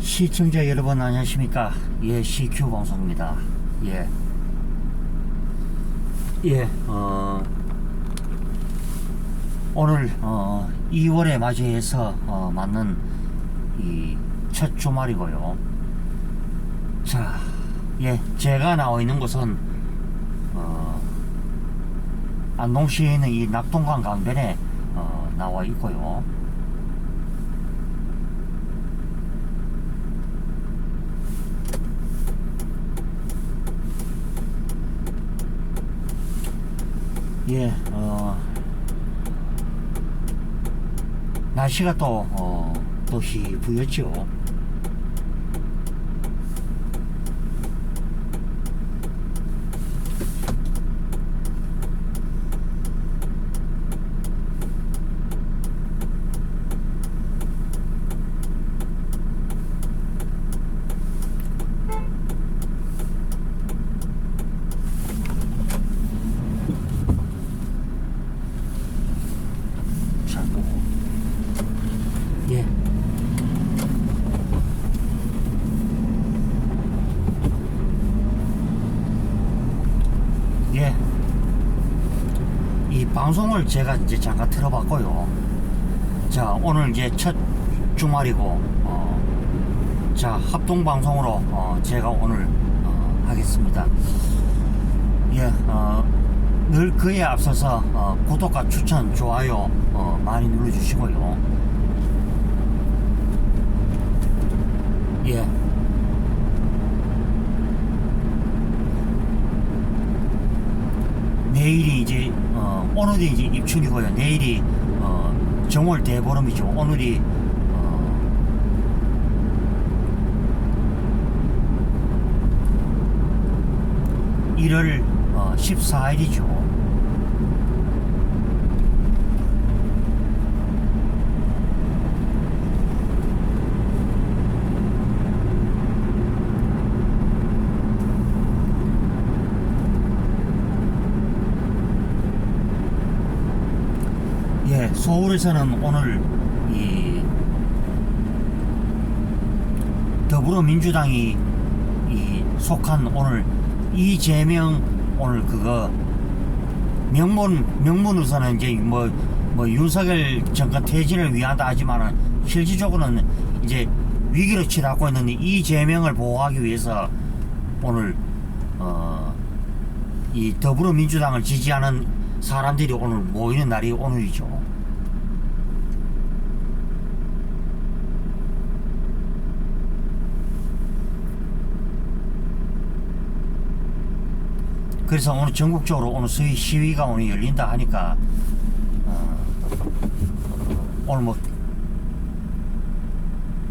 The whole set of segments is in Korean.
시청자 여러분 안녕하십니까 예 CQ 방송입니다 예 예, 어, 오늘 어, 2월에 맞이해서 어, 맞는 이 첫 주말이고요. 자, 예, 제가 나와 있는 곳은 어, 안동시에 있는 이 낙동강 강변에 어, 나와 있고요. 예, 어, 날씨가 또, 어, 또 희부였죠. 자, 예. 예. 이 방송을 제가 이제 잠깐 들어봤고요. 자, 오늘 이제 첫 주말이고, 어, 자, 합동 방송으로, 어, 제가 오늘, 어, 하겠습니다. 예, 어, 늘 그에 앞서서, 어, 구독과 추천, 좋아요, 어, 많이 눌러주시고요. 예. 내일이 이제 어, 오늘이 이제 입춘이고요. 내일이 어, 정월 대보름이죠. 오늘이 어, 일월 어, 14일이죠. 예, 서울에서는 오늘 이 더불어민주당이 이 속한 오늘 이재명 오늘 그거 명문 명문으로서는 이제 뭐뭐 윤석열 정권 퇴진을 위한다 하지만은 실질적으로는 이제 위기로 치닫고 있는 이재명을 보호하기 위해서 오늘 어 이 더불어민주당을 지지하는 사람들이 오늘 모이는 날이 오늘이죠. 그래서 오늘 전국적으로 오늘 시위, 시위가 오늘 열린다 하니까 어, 오늘 뭐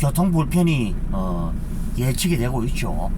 교통 불편이 어, 예측이 되고 있죠.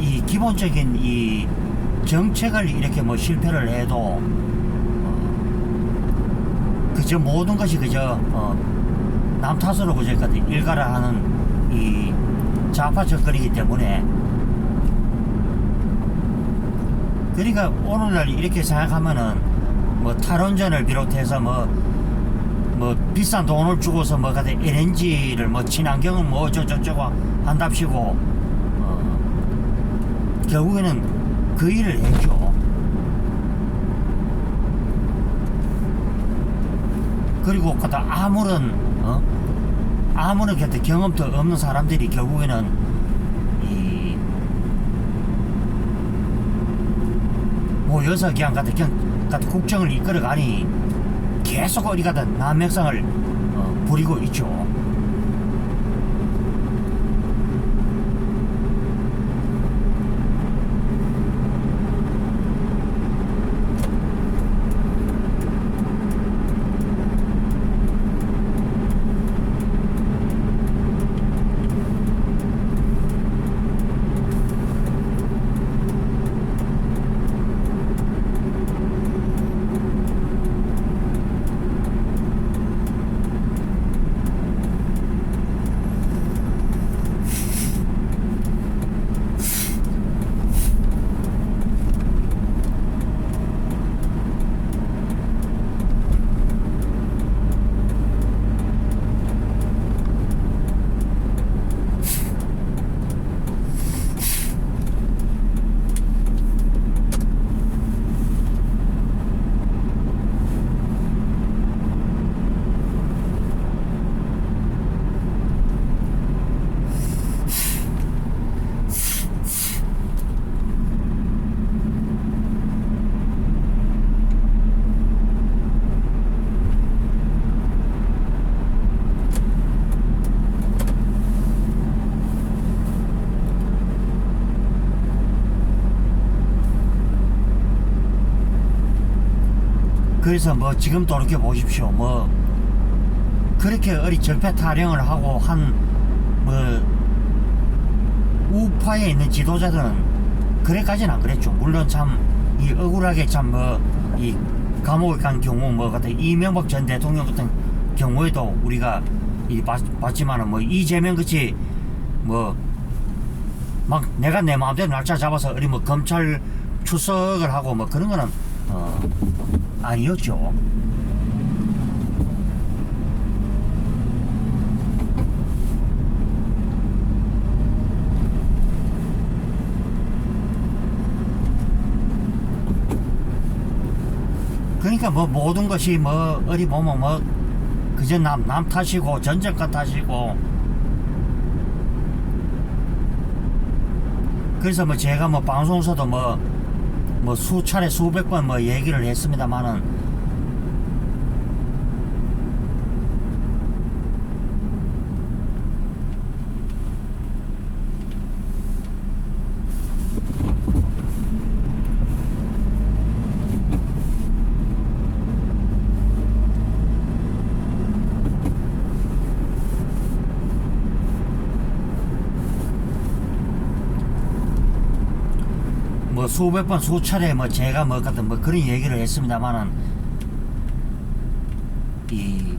이 기본적인 이 정책을 이렇게 뭐 실패를 해도 어, 그저 모든 것이 그저 어, 남 탓으로 그저 그 일가를 하는 이 좌파 정권이기 때문에. 그러니까 오늘날 이렇게 생각하면은 뭐 탈원전을 비롯해서 뭐 뭐 비싼 돈을 주고서 뭐 같은 LNG를 뭐 친환경을 뭐 어쩌저쩌고 한답시고 어, 결국에는 그 일을 했죠. 그리고 그다 아무런 어? 아무런 곁에 경험도 없는 사람들이 결국에는 이 모여서 그냥 같은 그냥 같은 국정을 이끌어가니 계속 어디 가든 남맥상을 어, 부리고 있죠. 그래서 뭐 지금 돌이켜 보십시오. 뭐 그렇게 어리 적폐 타령을 하고 한 뭐 우파에 있는 지도자들은 그래까지는 안 그랬죠. 물론 참 이 억울하게 참 뭐 이 감옥에 간 경우 뭐 같은 이명박 전 대통령 같은 경우에도 우리가 이 봤, 봤지만은 뭐 이재명 같이 뭐막 내가 내 마음대로 날짜 잡아서 어디 뭐 검찰 출석을 하고 뭐 그런 거는 어 아니었죠. 그러니까 뭐 모든 것이 뭐 어디 보면 뭐 그저 남, 남 탓이고 전쟁과 탓이고 그래서 뭐 제가 뭐 방송에서도 뭐, 뭐 수차례 수백 번 뭐 얘기를 했습니다만은 뭐 수백 번 수차례 뭐 제가 뭐 같은 뭐 그런 얘기를 했습니다만은 이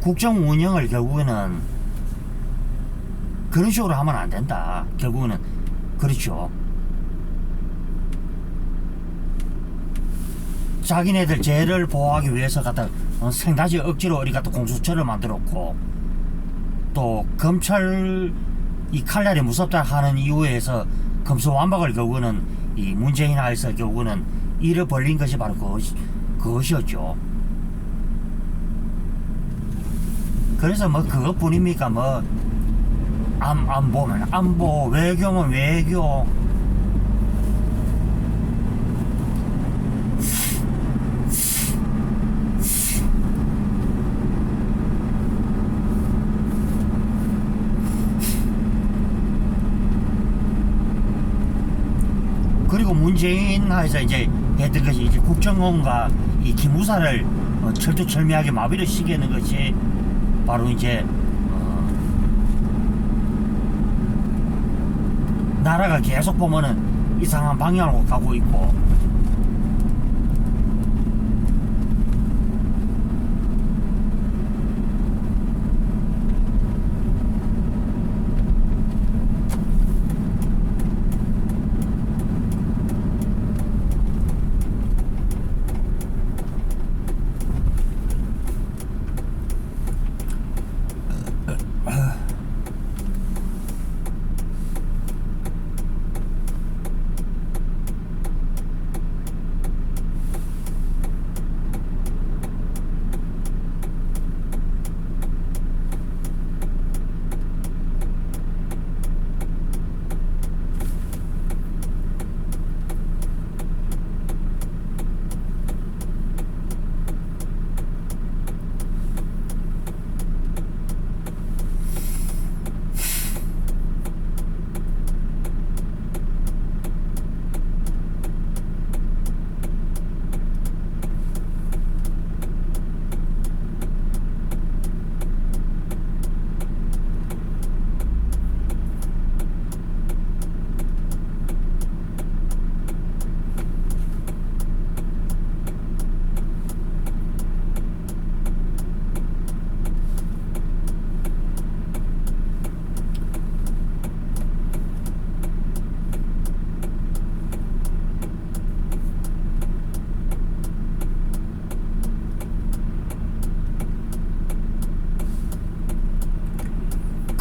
국정 운영을 결국에는 그런 식으로 하면 안 된다. 결국에는 그렇죠. 자기네들 죄를 보호하기 위해서 갖다 어, 생다지 억지로 어디 갖다 공수처를 만들었고 또 검찰 이 칼날이 무섭다 하는 이유에서 검수완박을 결국은 이 문재인 하에서 결국은 일을 벌린 것이 바로 그것이, 그것이었죠. 그래서 뭐 그것뿐입니까 뭐 안, 안보면 안보 외교면 외교 그리고 문재인 하에서 이제 했던 것이 이제 국정원과 이 기무사를 어, 철두철미하게 마비를 시키는 것이 바로 이제 어, 나라가 계속 보면은 이상한 방향으로 가고 있고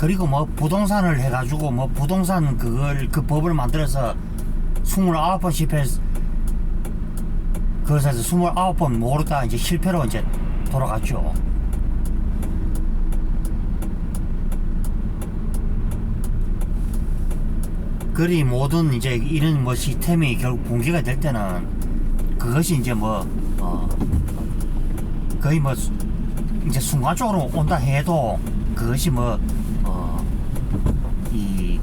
그리고 뭐 부동산을 해가지고 뭐 부동산 그걸 그 법을 만들어서 29번 실패했 그래서 29번 모르다 이제 실패로 이제 돌아갔죠. 그리 모든 이제 이런 뭐 시스템이 결국 붕괴가 될 때는 그것이 이제 뭐 어, 거의 뭐 수- 이제 순간적으로 온다 해도 그것이 뭐 어, 이,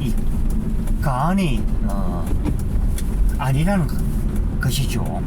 이 가안이 어, 아니라는 것- 것이죠.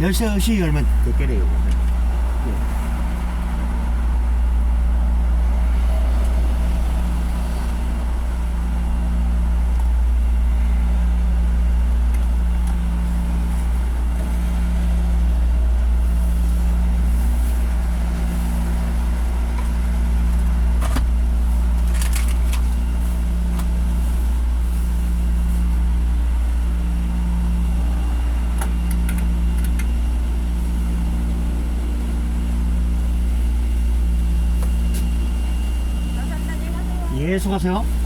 열쇠 없이 열면 됐겠네요. 예, 수고하세요.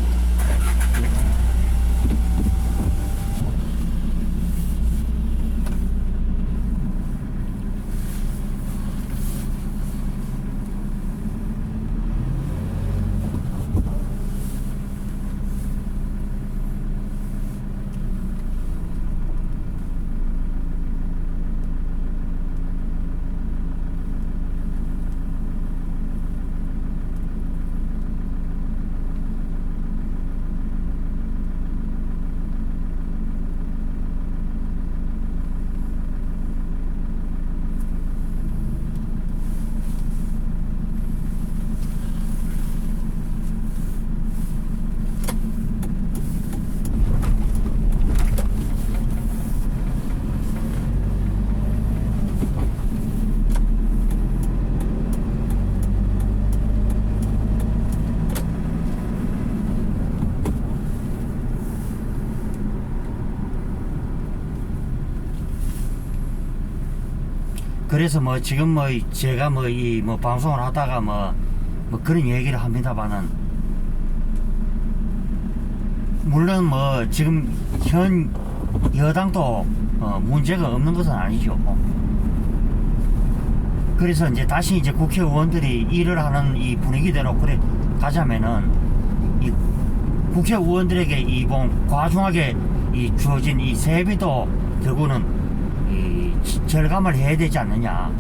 그래서 뭐 지금 뭐 제가 뭐 이 뭐 방송을 하다가 뭐, 뭐 그런 얘기를 합니다만은 물론 뭐 지금 현 여당도 어 문제가 없는 것은 아니죠. 그래서 이제 다시 이제 국회의원들이 일을 하는 이 분위기대로 그래 가자면은 이 국회의원들에게 이봉 과중하게 이 주어진 이 세비도 결국은 절감을 해야 되지 않느냐.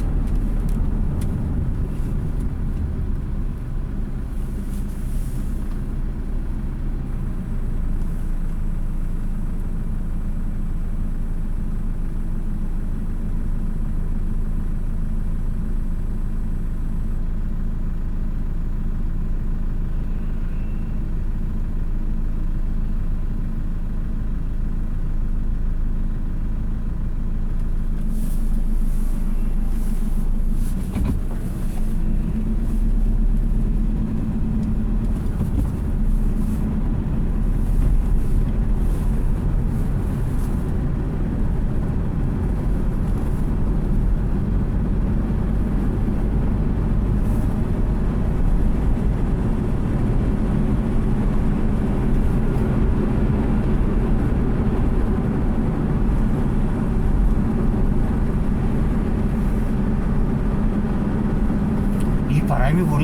이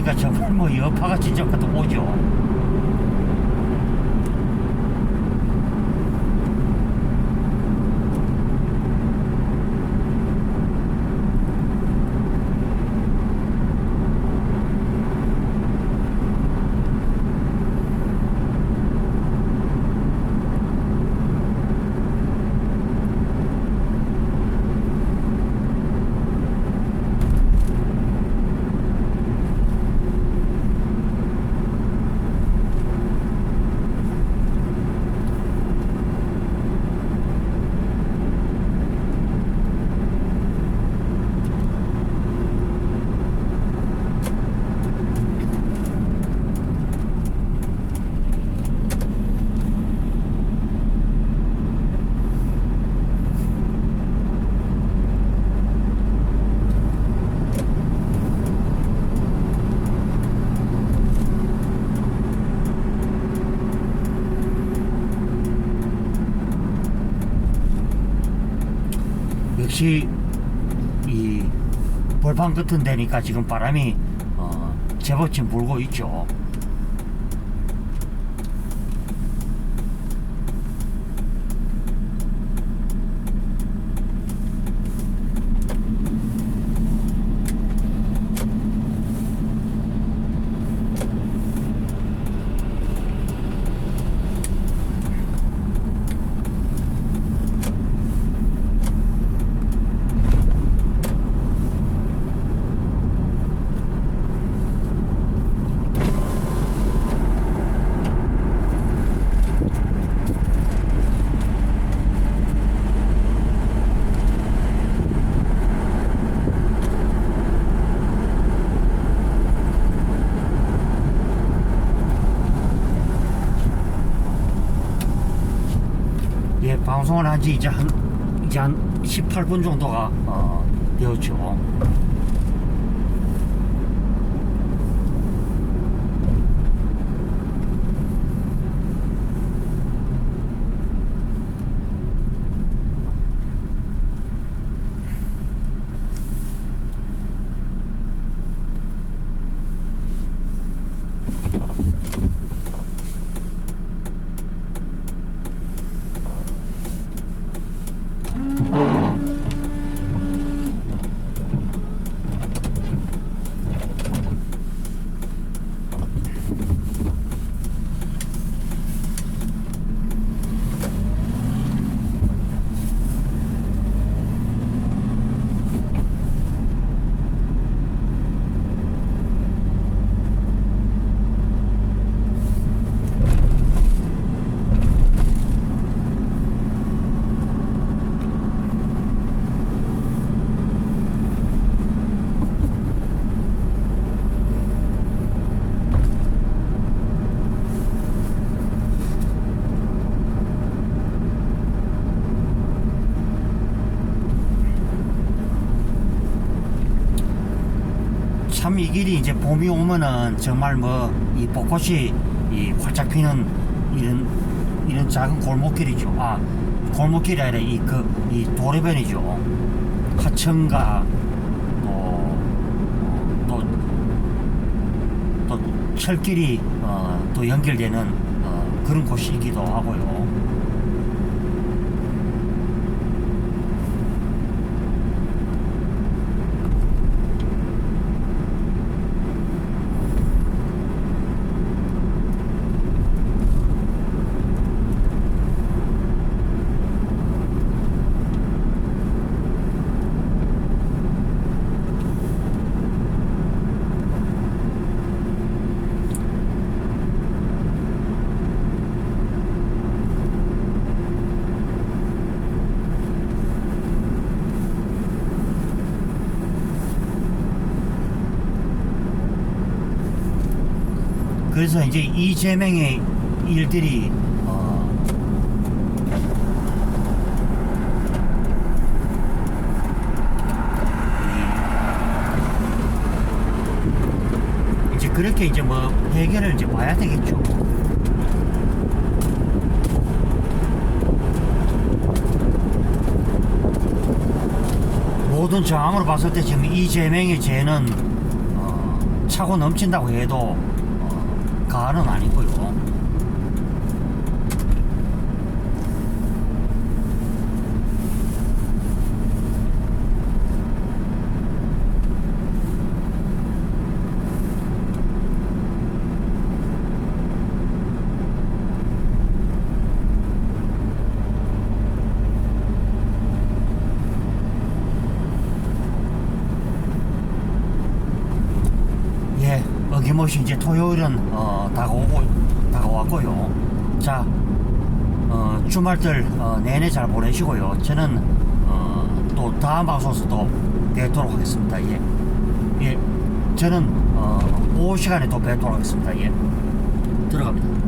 부니까 정말 뭐 여파가 진짜 오죠. 역시 이 벌판 같은 데니까 지금 바람이 어, 제법 지금 불고 있죠. 방송을 한 지 이제 한 이제 한 18분 정도가 어, 되었죠. 참 이 길이 이제 봄이 오면은 정말 뭐 이 벚꽃이 이 활짝 피는 이런 이런 작은 골목길이죠. 아 골목길이 아니라 이 그 이 도로변이죠. 하천과 또또 또 철길이 어, 또 연결되는 어, 그런 곳이기도 하고요. 그래서 이제 이재명의 일들이 어, 이- 이제 그렇게 이제 뭐 해결을 이제 봐야 되겠죠. 모든 정황으로 봤을 때 지금 이재명의 죄는 어, 차고 넘친다고 해도 어, 가는 아니고요. 예, 어김없이 이제 토요일은 어, 다가오고 다가왔고요. 자, 어, 주말들 어, 내내 잘 보내시고요. 저는 어, 또 다음 방송에서 또 뵙도록 하겠습니다. 예, 예, 저는 어, 오후 시간에 또 뵙도록 하겠습니다. 예, 들어갑니다.